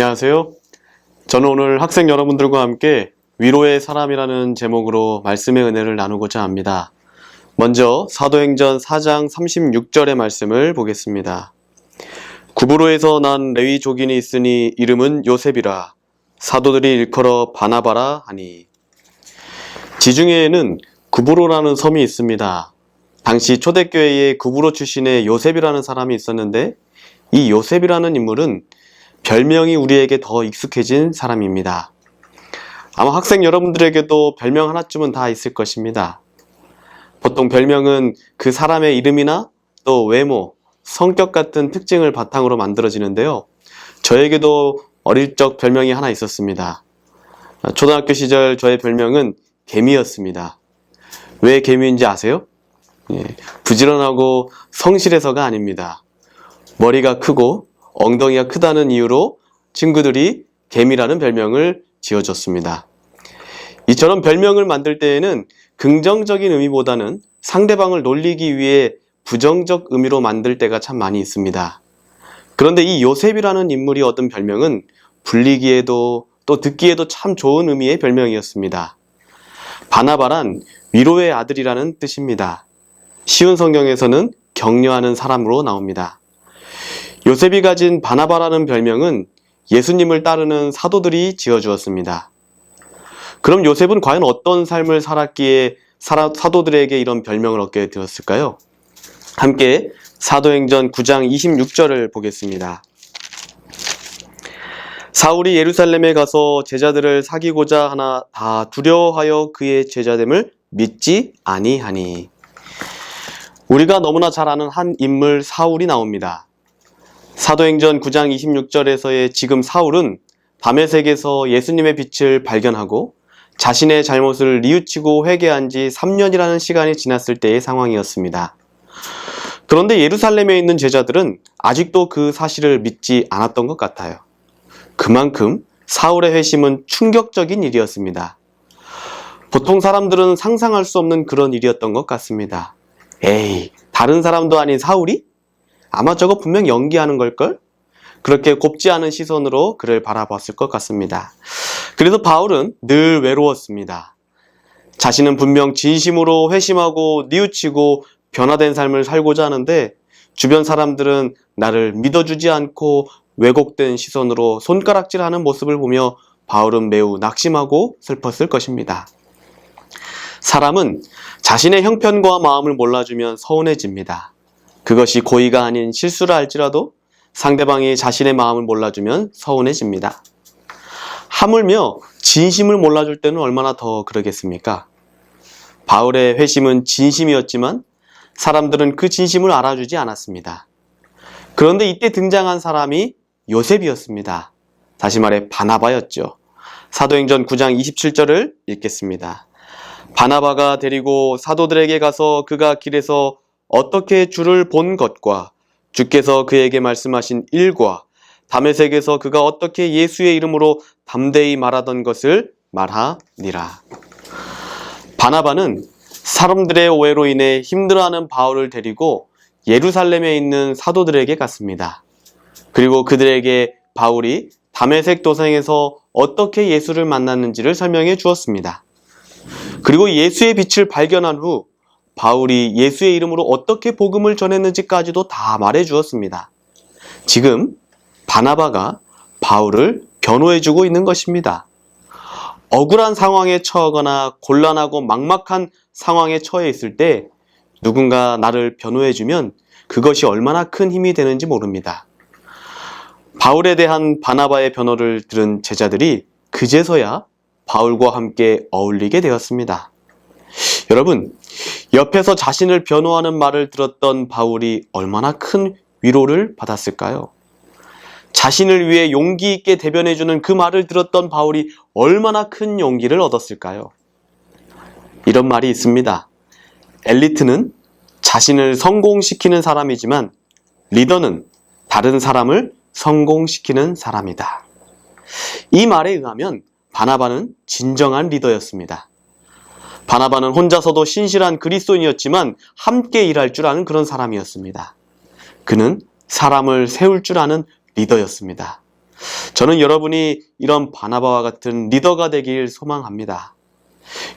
안녕하세요. 저는 오늘 학생 여러분들과 함께 위로의 사람이라는 제목으로 말씀의 은혜를 나누고자 합니다. 먼저 사도행전 4장 36절의 말씀을 보겠습니다. 구브로에서 난 레위 족인이 있으니 이름은 요셉이라 사도들이 일컬어 바나바라 하니 지중해에는 구브로라는 섬이 있습니다. 당시 초대교회에 구브로 출신의 요셉이라는 사람이 있었는데 이 요셉이라는 인물은 별명이 우리에게 더 익숙해진 사람입니다. 아마 학생 여러분들에게도 별명 하나쯤은 다 있을 것입니다. 보통 별명은 그 사람의 이름이나 또 외모, 성격 같은 특징을 바탕으로 만들어지는데요. 저에게도 어릴 적 별명이 하나 있었습니다. 초등학교 시절 저의 별명은 개미였습니다. 왜 개미인지 아세요? 예, 부지런하고 성실해서가 아닙니다. 머리가 크고 엉덩이가 크다는 이유로 친구들이 개미라는 별명을 지어줬습니다. 이처럼 별명을 만들 때에는 긍정적인 의미보다는 상대방을 놀리기 위해 부정적 의미로 만들 때가 참 많이 있습니다. 그런데 이 요셉이라는 인물이 얻은 별명은 불리기에도 또 듣기에도 참 좋은 의미의 별명이었습니다. 바나바란 위로의 아들이라는 뜻입니다. 쉬운 성경에서는 격려하는 사람으로 나옵니다. 요셉이 가진 바나바라는 별명은 예수님을 따르는 사도들이 지어주었습니다. 그럼 요셉은 과연 어떤 삶을 살았기에 사도들에게 이런 별명을 얻게 되었을까요? 함께 사도행전 9장 26절을 보겠습니다. 사울이 예루살렘에 가서 제자들을 사귀고자 하나 다 두려워하여 그의 제자됨을 믿지 아니하니. 우리가 너무나 잘 아는 한 인물 사울이 나옵니다. 사도행전 9장 26절에서의 지금 사울은 담에색에서 예수님의 빛을 발견하고 자신의 잘못을 뉘우치고 회개한 지 3년이라는 시간이 지났을 때의 상황이었습니다. 그런데 예루살렘에 있는 제자들은 아직도 그 사실을 믿지 않았던 것 같아요. 그만큼 사울의 회심은 충격적인 일이었습니다. 보통 사람들은 상상할 수 없는 그런 일이었던 것 같습니다. 에이, 다른 사람도 아닌 사울이? 아마 저거 분명 연기하는 걸걸? 그렇게 곱지 않은 시선으로 그를 바라봤을 것 같습니다. 그래서 바울은 늘 외로웠습니다. 자신은 분명 진심으로 회심하고 뉘우치고 변화된 삶을 살고자 하는데 주변 사람들은 나를 믿어주지 않고 왜곡된 시선으로 손가락질하는 모습을 보며 바울은 매우 낙심하고 슬펐을 것입니다. 사람은 자신의 형편과 마음을 몰라주면 서운해집니다. 그것이 고의가 아닌 실수라 할지라도 상대방이 자신의 마음을 몰라주면 서운해집니다. 하물며 진심을 몰라줄 때는 얼마나 더 그러겠습니까? 바울의 회심은 진심이었지만 사람들은 그 진심을 알아주지 않았습니다. 그런데 이때 등장한 사람이 요셉이었습니다. 다시 말해 바나바였죠. 사도행전 9장 27절을 읽겠습니다. 바나바가 데리고 사도들에게 가서 그가 길에서 어떻게 주를 본 것과 주께서 그에게 말씀하신 일과 담에색에서 그가 어떻게 예수의 이름으로 담대히 말하던 것을 말하니라. 바나바는 사람들의 오해로 인해 힘들어하는 바울을 데리고 예루살렘에 있는 사도들에게 갔습니다. 그리고 그들에게 바울이 담에색 도상에서 어떻게 예수를 만났는지를 설명해 주었습니다. 그리고 예수의 빛을 발견한 후 바울이 예수의 이름으로 어떻게 복음을 전했는지까지도 다 말해 주었습니다. 지금 바나바가 바울을 변호해 주고 있는 것입니다. 억울한 상황에 처하거나 곤란하고 막막한 상황에 처해 있을 때 누군가 나를 변호해 주면 그것이 얼마나 큰 힘이 되는지 모릅니다. 바울에 대한 바나바의 변호를 들은 제자들이 그제서야 바울과 함께 어울리게 되었습니다. 여러분, 옆에서 자신을 변호하는 말을 들었던 바울이 얼마나 큰 위로를 받았을까요? 자신을 위해 용기 있게 대변해주는 그 말을 들었던 바울이 얼마나 큰 용기를 얻었을까요? 이런 말이 있습니다. 엘리트는 자신을 성공시키는 사람이지만 리더는 다른 사람을 성공시키는 사람이다. 이 말에 의하면 바나바는 진정한 리더였습니다. 바나바는 혼자서도 신실한 그리스도인이었지만 함께 일할 줄 아는 그런 사람이었습니다. 그는 사람을 세울 줄 아는 리더였습니다. 저는 여러분이 이런 바나바와 같은 리더가 되길 소망합니다.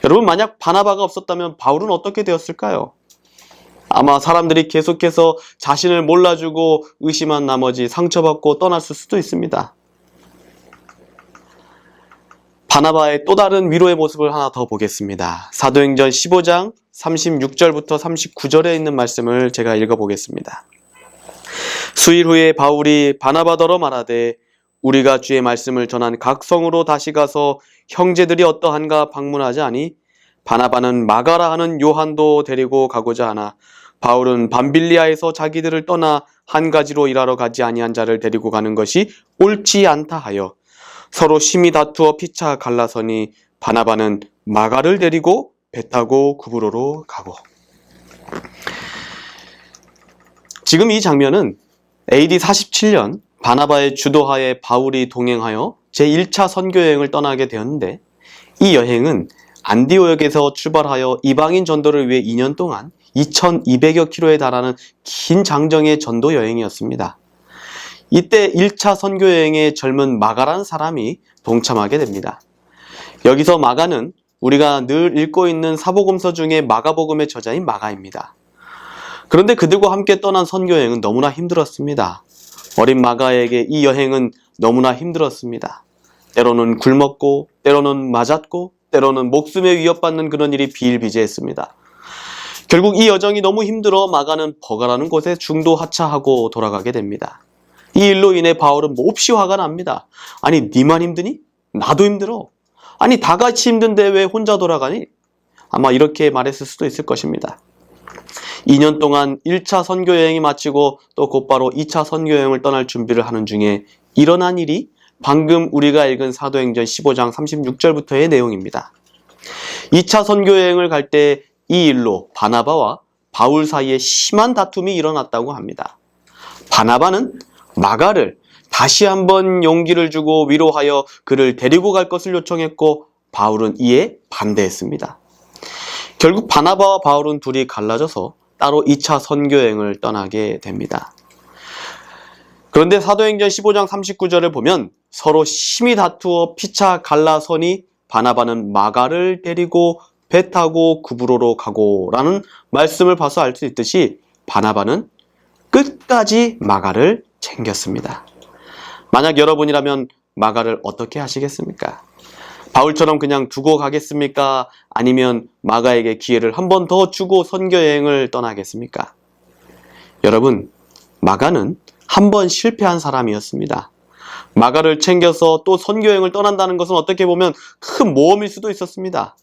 여러분 만약 바나바가 없었다면 바울은 어떻게 되었을까요? 아마 사람들이 계속해서 자신을 몰라주고 의심한 나머지 상처받고 떠났을 수도 있습니다. 바나바의 또 다른 위로의 모습을 하나 더 보겠습니다. 사도행전 15장 36절부터 39절에 있는 말씀을 제가 읽어보겠습니다. 수일 후에 바울이 바나바더러 말하되 우리가 주의 말씀을 전한 각 성으로 다시 가서 형제들이 어떠한가 방문하지 아니 바나바는 마가라 하는 요한도 데리고 가고자 하나 바울은 밤빌리아에서 자기들을 떠나 한 가지로 일하러 가지 아니한 자를 데리고 가는 것이 옳지 않다 하여 서로 심히 다투어 피차 갈라서니 바나바는 마가를 데리고 배 타고 구브로로 가고 지금 이 장면은 AD 47년 바나바의 주도하에 바울이 동행하여 제1차 선교 여행을 떠나게 되었는데 이 여행은 안디오역에서 출발하여 이방인 전도를 위해 2년 동안 2200여 킬로에 달하는 긴 장정의 전도 여행이었습니다. 이때 1차 선교 여행에 젊은 마가라는 사람이 동참하게 됩니다. 여기서 마가는 우리가 늘 읽고 있는 사복음서 중에 마가복음의 저자인 마가입니다. 그런데 그들과 함께 떠난 선교 여행은 너무나 힘들었습니다. 어린 마가에게 이 여행은 너무나 힘들었습니다. 때로는 굶었고, 때로는 맞았고, 때로는 목숨에 위협받는 그런 일이 비일비재했습니다. 결국 이 여정이 너무 힘들어 마가는 버가라는 곳에 중도 하차하고 돌아가게 됩니다. 이 일로 인해 바울은 몹시 화가 납니다. 아니, 니만 힘드니? 나도 힘들어. 아니, 다 같이 힘든데 왜 혼자 돌아가니? 아마 이렇게 말했을 수도 있을 것입니다. 2년 동안 1차 선교 여행이 마치고 또 곧바로 2차 선교 여행을 떠날 준비를 하는 중에 일어난 일이 방금 우리가 읽은 사도행전 15장 36절부터의 내용입니다. 2차 선교 여행을 갈 때 이 일로 바나바와 바울 사이에 심한 다툼이 일어났다고 합니다. 바나바는 마가를 다시 한번 용기를 주고 위로하여 그를 데리고 갈 것을 요청했고 바울은 이에 반대했습니다. 결국 바나바와 바울은 둘이 갈라져서 따로 2차 선교여행을 떠나게 됩니다. 그런데 사도행전 15장 39절을 보면 서로 심히 다투어 피차 갈라서니 바나바는 마가를 데리고 배 타고 구브로로 가고 라는 말씀을 봐서 알 수 있듯이 바나바는 끝까지 마가를 챙겼습니다. 만약 여러분이라면 마가를 어떻게 하시겠습니까? 바울처럼 그냥 두고 가겠습니까? 아니면 마가에게 기회를 한 번 더 주고 선교 여행을 떠나겠습니까? 여러분, 마가는 한 번 실패한 사람이었습니다. 마가를 챙겨서 또 선교 여행을 떠난다는 것은 어떻게 보면 큰 모험일 수도 있었습니다.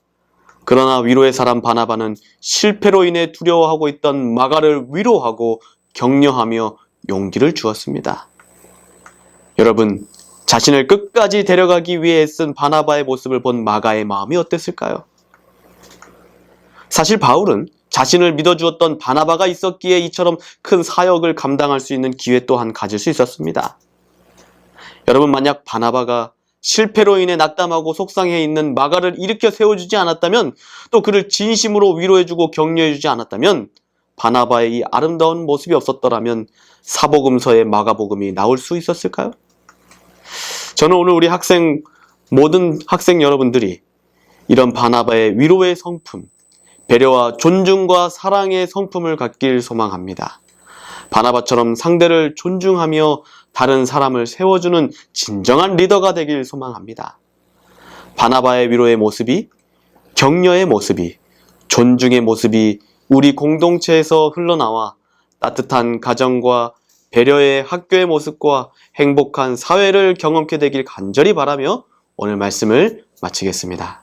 그러나 위로의 사람 바나바는 실패로 인해 두려워하고 있던 마가를 위로하고 격려하며 용기를 주었습니다. 여러분, 자신을 끝까지 데려가기 위해 쓴 바나바의 모습을 본 마가의 마음이 어땠을까요? 사실 바울은 자신을 믿어주었던 바나바가 있었기에 이처럼 큰 사역을 감당할 수 있는 기회 또한 가질 수 있었습니다. 여러분, 만약 바나바가 실패로 인해 낙담하고 속상해 있는 마가를 일으켜 세워주지 않았다면 또 그를 진심으로 위로해주고 격려해주지 않았다면 바나바의 이 아름다운 모습이 없었더라면 사복음서의 마가복음이 나올 수 있었을까요? 저는 오늘 우리 학생 모든 학생 여러분들이 이런 바나바의 위로의 성품, 배려와 존중과 사랑의 성품을 갖길 소망합니다. 바나바처럼 상대를 존중하며 다른 사람을 세워주는 진정한 리더가 되길 소망합니다. 바나바의 위로의 모습이, 격려의 모습이, 존중의 모습이 우리 공동체에서 흘러나와 따뜻한 가정과 배려의 학교의 모습과 행복한 사회를 경험케 되길 간절히 바라며 오늘 말씀을 마치겠습니다.